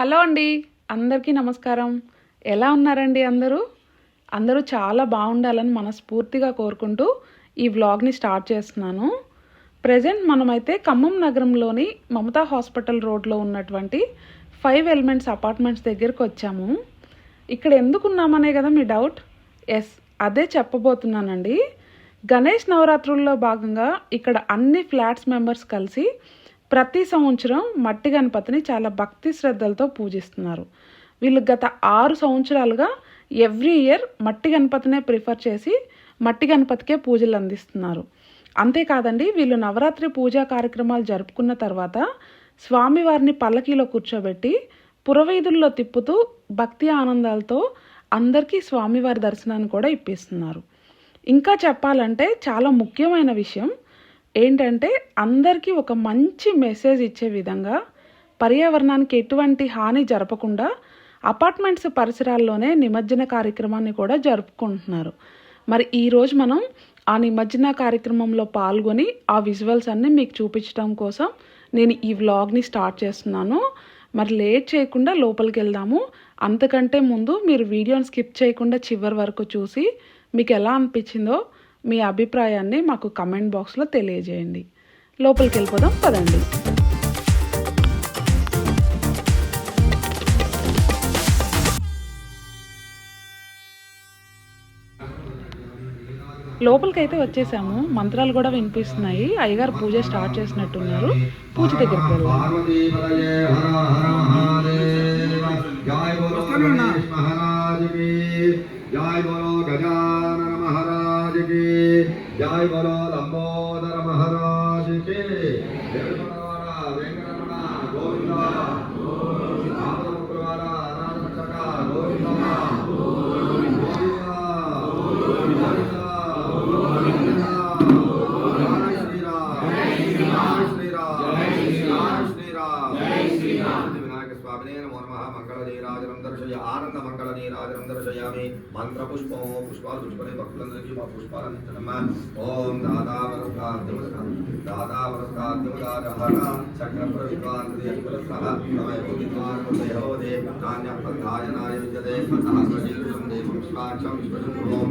Hello అండి. అందరికీ నమస్కారం. ఎలా ఉన్నారండి అందరూ? అందరూ చాలా బాగుండాలని మనస్ఫూర్తిగా కోరుకుంటూ ఈ వ్లాగ్ని స్టార్ట్ చేస్తున్నాను. ప్రజెంట్ మనమైతే ఖమ్మం నగరంలోని మమతా హాస్పిటల్ రోడ్లో ఉన్నటువంటి ఫైవ్ ఎలిమెంట్స్ అపార్ట్మెంట్స్ దగ్గరికి వచ్చాము. ఇక్కడ ఎందుకున్నామనే కదా మీ డౌట్? ఎస్ అదే చెప్పబోతున్నానండి. గణేష్ నవరాత్రుల్లో భాగంగా ఇక్కడ అన్ని ఫ్లాట్స్ మెంబర్స్ కలిసి ప్రతి సంవత్సరం మట్టి గణపతిని చాలా భక్తి శ్రద్ధలతో పూజిస్తున్నారు. వీళ్ళు గత ఆరు సంవత్సరాలుగా ఎవ్రీ ఇయర్ మట్టి గణపతినే ప్రిఫర్ చేసి మట్టి గణపతికే పూజలు అందిస్తున్నారు. అంతేకాదండి వీళ్ళు నవరాత్రి పూజా కార్యక్రమాలు జరుపుకున్న తర్వాత స్వామివారిని పల్లకీలో కూర్చోబెట్టి పురవీధుల్లో తిప్పుతూ భక్తి ఆనందాలతో అందరికీ స్వామివారి దర్శనాన్ని కూడా ఇప్పిస్తున్నారు. ఇంకా చెప్పాలంటే చాలా ముఖ్యమైన విషయం ఏంటంటే అందరికీ ఒక మంచి మెసేజ్ ఇచ్చే విధంగా పర్యావరణానికి ఎటువంటి హాని జరపకుండా అపార్ట్మెంట్స్ పరిసరాల్లోనే నిమజ్జన కార్యక్రమాన్ని కూడా జరుపుకుంటున్నారు. మరి ఈరోజు మనం ఆ నిమజ్జన కార్యక్రమంలో పాల్గొని ఆ విజువల్స్ అన్నీ మీకు చూపించడం కోసం నేను ఈ వ్లాగ్ని స్టార్ట్ చేస్తున్నాను. మరి లేట్ చేయకుండా లోపలికి వెళ్దాము. అంతకంటే ముందు మీరు వీడియోని స్కిప్ చేయకుండా చివరి వరకు చూసి మీకు ఎలా అనిపించిందో మీ అభిప్రాయాన్ని మాకు కమెంట్ బాక్స్లో తెలియజేయండి. లోపలికి వెళ్ళిపోదాం పదండి. లోపలికైతే వచ్చేసాము. మంత్రాలు కూడా వినిపిస్తున్నాయి. అయ్యగారు పూజ స్టార్ట్ చేసినట్టున్నారు. పూజ దగ్గరికి వెళ్దాం. की जय बोलो गजानन महाराज की जय बोलो लंबोदर महाराज की పుష్పాలని మంగళనీరాజనం దర్శయామి మంత్ర పుష్పం పుష్పాలు పుష్పని భక్తులందరికీ మా పుష్పాలు అందించడమ్మా ఓం దాదావరస్కాద్యముదార దాదావరస్కాద్యముదార చక్ర ప్రవిద్వాంతరియులసహ సమయ బుద్ధిద్వారముదయోదే నాణ్య విద్యతే సహస్రశీర్షం దేవం విశ్వాక్షం విశ్వశంభువం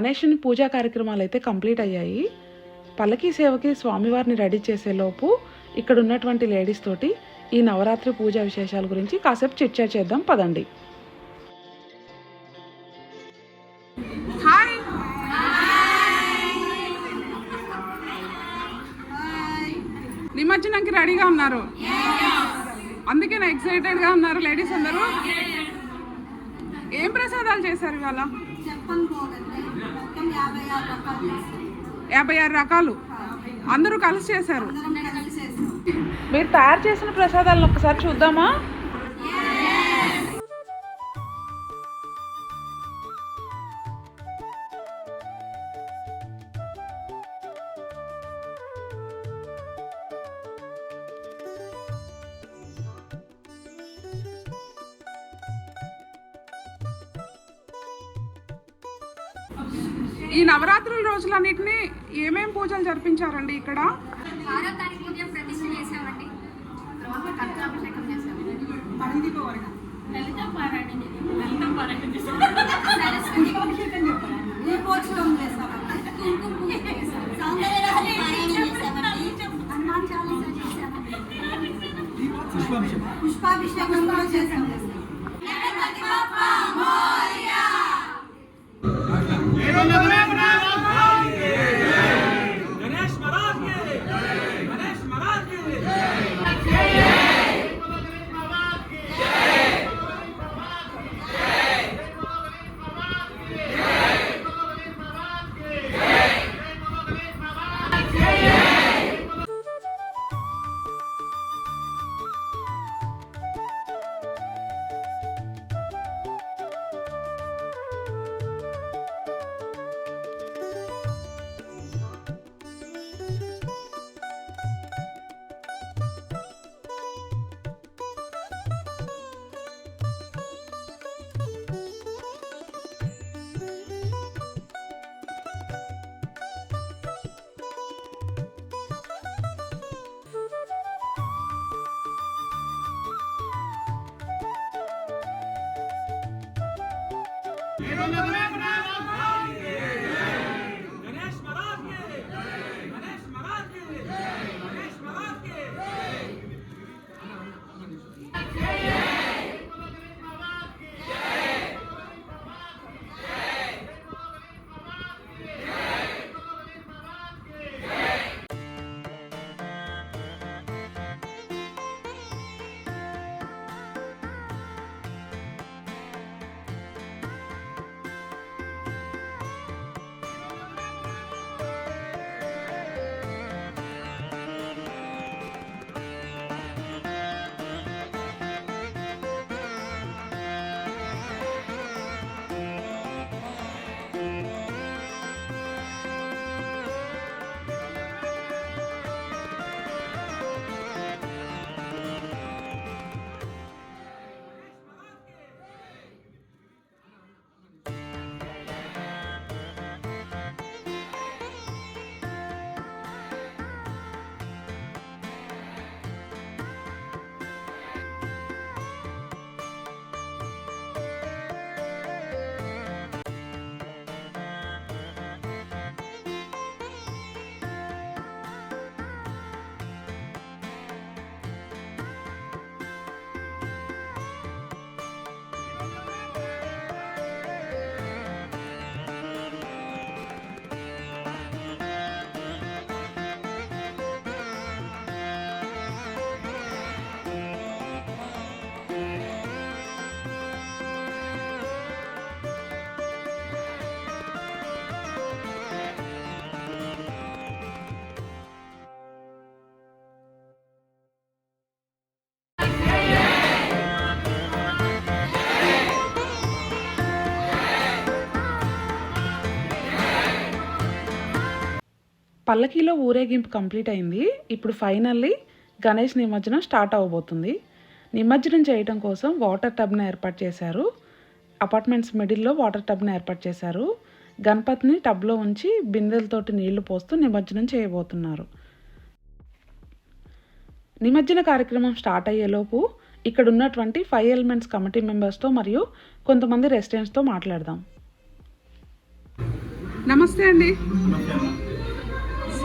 గణేషుని పూజా కార్యక్రమాలు అయితే కంప్లీట్ అయ్యాయి. పల్లకీ సేవకి స్వామివారిని రెడీ చేసేలోపు ఇక్కడ ఉన్నటువంటి లేడీస్ తోటి ఈ నవరాత్రి పూజా విశేషాల గురించి కాసేపు చర్చ చేద్దాం పదండి. హాయ్. నిమజ్జనంకి రెడీగా ఉన్నారు? అందుకే నా ఎక్సైటెడ్గా ఉన్నారు లేడీస్ అందరూ. ఏం ప్రసాదాలు చేశారు ఇవాళ? యాభై ఆరు రకాలు. అందరూ కలిసి చేశారు. మీరు తయారు చేసిన ప్రసాదాలను ఒకసారి చూద్దామా? పూజలు జరిపించారండి ఇక్కడ E non lo పల్లకీలో ఊరేగింపు కంప్లీట్ అయింది. ఇప్పుడు ఫైనల్లీ గణేష్ నిమజ్జనం స్టార్ట్ అవ్వబోతుంది నిమజ్జనం చేయడం కోసం వాటర్ టబ్ని ఏర్పాటు చేశారు. అపార్ట్మెంట్స్ మిడిల్లో వాటర్ టబ్ని ఏర్పాటు చేశారు. గణపతిని టబ్లో ఉంచి బిందెలతోటి నీళ్ళు పోస్తూ నిమజ్జనం చేయబోతున్నారు. నిమజ్జన కార్యక్రమం స్టార్ట్ అయ్యేలోపు ఇక్కడ ఉన్నటువంటి ఫైవ్ ఎలిమెంట్స్ కమిటీ మెంబర్స్తో మరియు కొంతమంది రెసిడెంట్స్తో మాట్లాడదాం. నమస్తే అండి.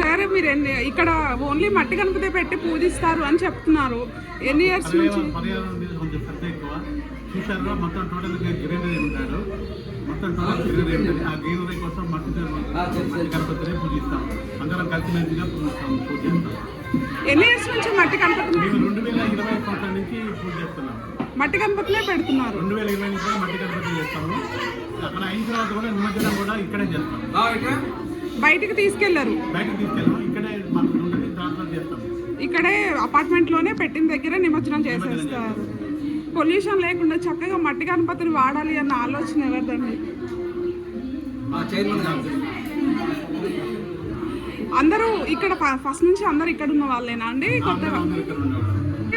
సరే మీరు ఎన్ని ఇక్కడ ఓన్లీ మట్టి గణపతి పెట్టి పూజిస్తారు అని చెప్తున్నారు. ఎన్ని ఇయర్స్ నుంచి? మొత్తం టోటల్ గ్రీనరీ ఉంటాడు మొత్తం టోటల్ గ్రీనరీ ఉంటుంది ఆ గ్రీనరీ కోసం మట్టి మట్టి గణపతిని పూజిస్తాం. అందరం కలిసిమెలిసిగా పూజిస్తాం పూజ చేస్తాం. ఎన్ని ఇయర్స్ నుంచి మట్టి గణపతి మేము రెండు వేల ఇరవై సంవత్సరం నుంచి పూజ చేస్తున్నాం. మట్టి గణపతినే పెడుతున్నారు. రెండు వేల ఇరవై నుంచి కూడా మట్టి గణపతి చేస్తాము. అక్కడ అయిన తర్వాత కూడా నిమజ్జనం కూడా ఇక్కడే చేస్తాం. బయటికి తీసుకెళ్ళరు. ఇక్కడే అపార్ట్మెంట్లోనే పెట్టిన దగ్గర నిమజ్జనం చేసేస్తారు. పొల్యూషన్ లేకుండా చక్కగా మట్టి గణపతిని వాడాలి అన్న ఆలోచన ఎవరిదండి? అందరూ ఇక్కడ ఫస్ట్ నుంచి అందరు ఇక్కడ ఉన్న వాళ్ళేనా అండి? కొత్తగా?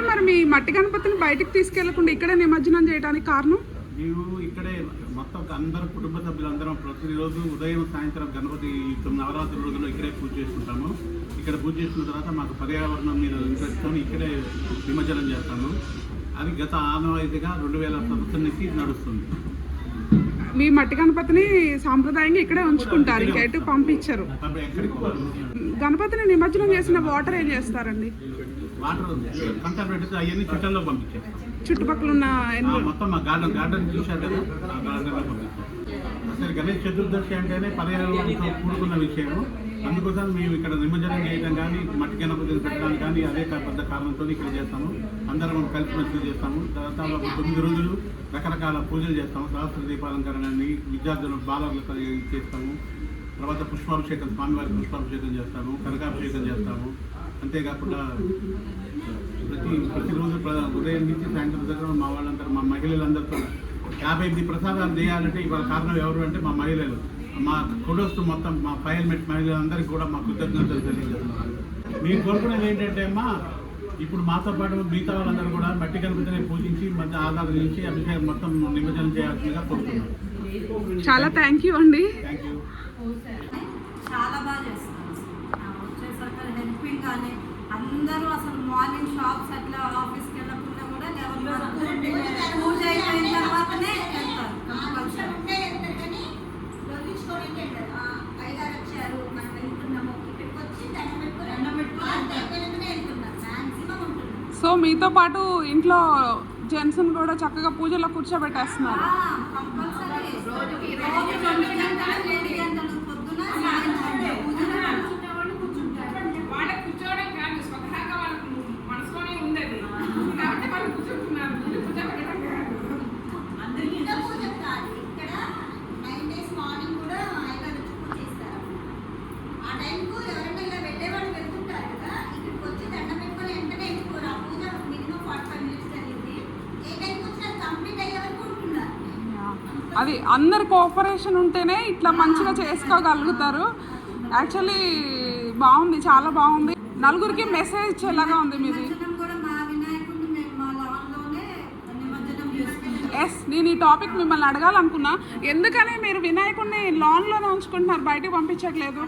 మరి మీ మట్టి గణపతిని బయటికి తీసుకెళ్ళకుండా ఇక్కడే నిమజ్జనం చేయడానికి కారణం? మేము ఇక్కడే మొత్తం అందరం కుటుంబ సభ్యులందరం ప్రతిరోజు ఉదయం సాయంత్రం గణపతి తొమ్మిది నవరాత్రి రోజుల్లో ఇక్కడే పూజ చేసుకుంటాము. ఇక్కడ పూజ చేసుకున్న తర్వాత మాకు పర్యావరణం మీద ఇంట్రెస్ట్తో ఇక్కడే నిమజ్జనం చేస్తాము. అది గత ఆనవాయితీగా రెండు వేల సంవత్సరం నుంచి నడుస్తుంది. మీ మట్టి గణపతిని సాంప్రదాయంగా ఇక్కడే ఉంచుకుంటారు. ఇంకా ఎటు పంపించరు? గణపతిని నిమజ్జనం చేసిన వాటర్ ఏం చేస్తారండి? వాటర్ అవన్నీ చుట్టంలో పంపించేస్తాం. చుట్టుపక్కల ఉన్న మొత్తం మా గార్డెన్ గార్డెన్ చూశారు కదా? ఆ గార్డెన్లో అసలు గణేష్ చతుర్దశి అంటేనే పర్యావరణంతో కూడుకున్న విషయం అందుకోసం మేము ఇక్కడ నిమజ్జనం చేయడం కానీ మట్టి గణపతిని పెట్టడం కానీ అదే పెద్ద కారణంతో ఇక్కడ చేస్తాము. అందరం కలిసి మంచిగా చేస్తాము. తర్వాత ఒక తొమ్మిది రోజులు రకరకాల పూజలు చేస్తాము. సహస్ర దీపాలంకరణ అని విద్యార్థులు బాలర్లకు చేస్తాము. తర్వాత పుష్పాభిషేకం స్వామివారికి పుష్పాభిషేకం చేస్తాము. కనకాభిషేకం చేస్తాము. అంతేకాకుండా ప్రతిరోజు ప్ర- ఉదయం నుంచి సాయంత్రం దగ్గర మా వాళ్ళందరూ మా మహిళలందరితో యాభై ఎనిమిది ప్రసాదాలు చేయాలంటే ఇవాళ కారణం ఎవరు అంటే మా మహిళలు. మా కుడోస్తు మొత్తం మా ఫైల్మెట్ మహిళలందరికీ కూడా మా కృతజ్ఞతలు తెలియజేస్తున్నారు మేము కోరుకునేది ఏంటంటే అమ్మా ఇప్పుడు మాతో పాటు మిగతా వాళ్ళందరూ కూడా మట్టి గణపతిని పూజించి మధ్య ఆధారం నుంచి అభిషేకం మొత్తం నిమజ్జనం చేయాల్సిందిగా కోరుతున్నాం చాలా థ్యాంక్ యూ అండి. థ్యాంక్ యూ చాలా బాగా వచ్చేసరికి హెల్పింగ్ కానీ అందరూ అసలు మార్నింగ్ షాప్స్ అట్లా ఆఫీస్కి వెళ్ళకుండా కూడా పూజ అయిపోయిన తర్వాతనే వెళ్తారు. సో మీతో పాటు ఇంట్లో జెంట్స్ని కూడా చక్కగా పూజలో కూర్చోబెట్టేస్తున్నారు కంపల్సరీ రోజుకి రోజు రెండు గంటలు మూడు గంటలు పొద్దున సాయంత్రం పూజలు వాళ్ళకి కూర్చోవడం కాదు స్వతహాగా వాళ్ళకు మనసులోనే ఉంది అది కాబట్టి వాళ్ళు కూర్చుంటున్నారు మీరు కూర్చోబెట్టడం కాదు ఇంట్లో పూజ కాదు ఇక్కడ నైన్ డేస్ మార్నింగ్ కూడా అయ్యగారు వచ్చి పూజ చేస్తారు ఆ టైంకు ఎవరైనా ఇలా పెట్టేవాళ్ళు వెళ్తుంటారు కదా ఇక్కడికి వచ్చి దండం పెట్టుకొని వెంటనే వెళ్ళిపోరు ఆ పూజ మినిమం ఫార్టీ ఫైవ్ మినిట్స్ జరిగింది ఏ టైంకి వచ్చినా కంప్లీట్ అయ్యే వరకు ఉంటున్నారు అది అందరి కోఆపరేషన్ ఉంటేనే ఇట్లా మంచిగా చేసుకోగలుగుతారు. యాక్చువల్లీ బాగుంది చాలా బాగుంది. నలుగురికి మెసేజ్ ఇచ్చేలాగా ఉంది మీది. ఎస్ నేను ఈ టాపిక్ మిమ్మల్ని అడగాలనుకున్నా. ఎందుకని మీరు వినాయకుడిని లాన్లోనే ఉంచుకుంటున్నారు బయటికి పంపించట్లేదు?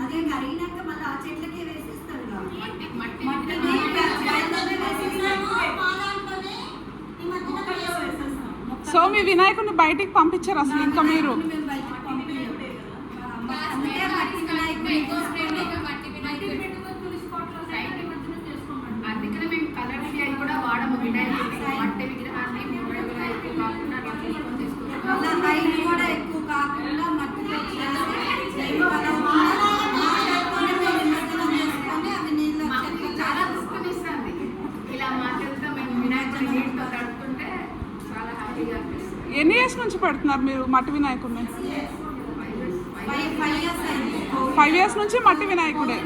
సో మీ వినాయకుడిని బయటికి పంపించారు అసలు ఇంకా మీరు? అందుకనే మేము కూడా వాడము మట్టి విగ్రహాన్ని మూడు వినాయకుడు కాకుండా అట్లా తీసుకొని తీసుకుంటాం మళ్ళా హైట్ కూడా ఎక్కువ కాకుండా మట్టితో ఎన్ని ఇయర్స్ నుంచి పెడుతున్నారు మీరు మట్టి వినాయకుడిని? ఫైవ్ ఇయర్స్ ఫైవ్ ఇయర్స్ నుంచి మట్టి వినాయకుడే.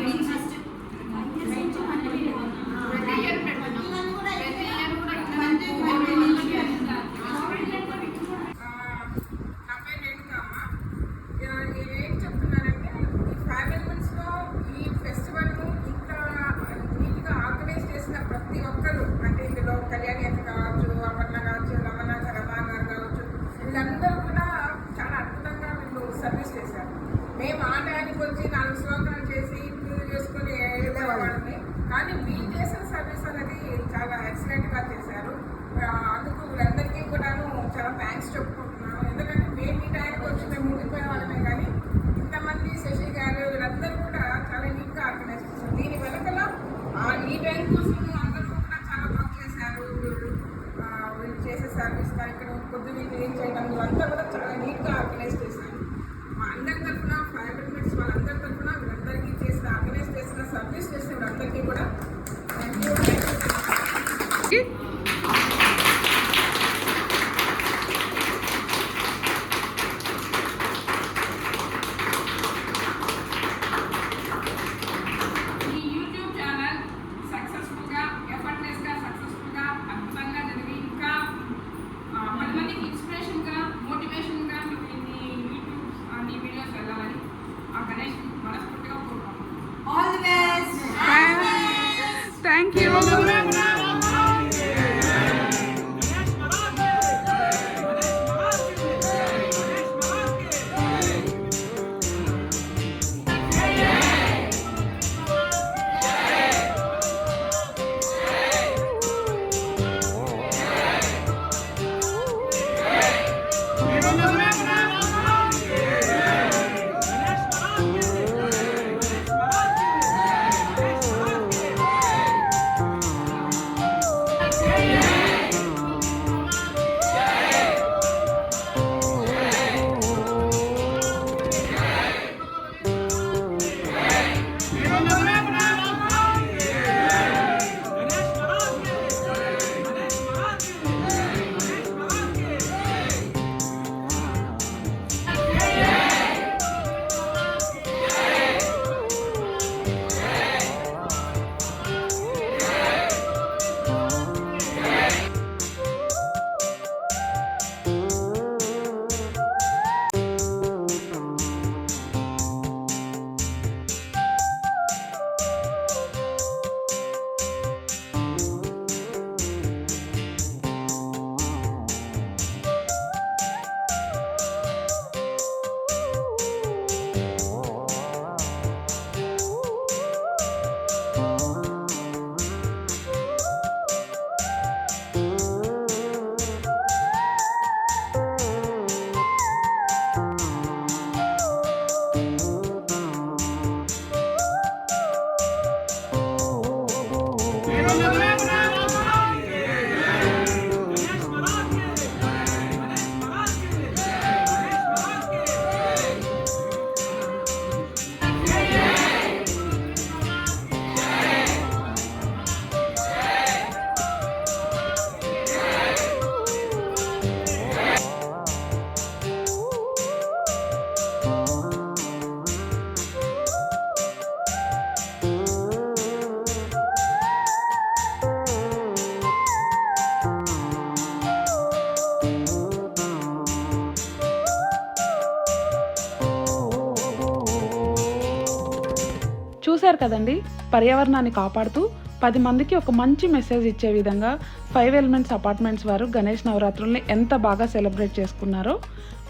చూశారు కదండి పర్యావరణాన్ని కాపాడుతూ పది మందికి ఒక మంచి మెసేజ్ ఇచ్చే విధంగా ఫైవ్ ఎలిమెంట్స్ అపార్ట్మెంట్స్ వారు గణేష్ నవరాత్రుల్ని ఎంత బాగా సెలబ్రేట్ చేసుకున్నారో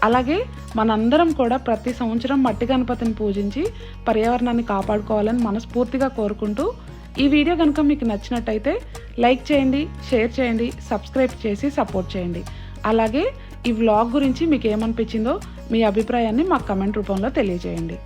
అలాగే మనందరం కూడా ప్రతి సంవత్సరం మట్టి గణపతిని పూజించి పర్యావరణాన్ని కాపాడుకోవాలని మనస్ఫూర్తిగా కోరుకుంటూ ఈ వీడియో కనుక మీకు నచ్చినట్టయితే లైక్ చేయండి షేర్ చేయండి సబ్స్క్రైబ్ చేసి సపోర్ట్ చేయండి. అలాగే ఈ వ్లాగ్ గురించి మీకు ఏమనిపించిందో మీ అభిప్రాయాన్ని మాకు కమెంట్ రూపంలో తెలియజేయండి.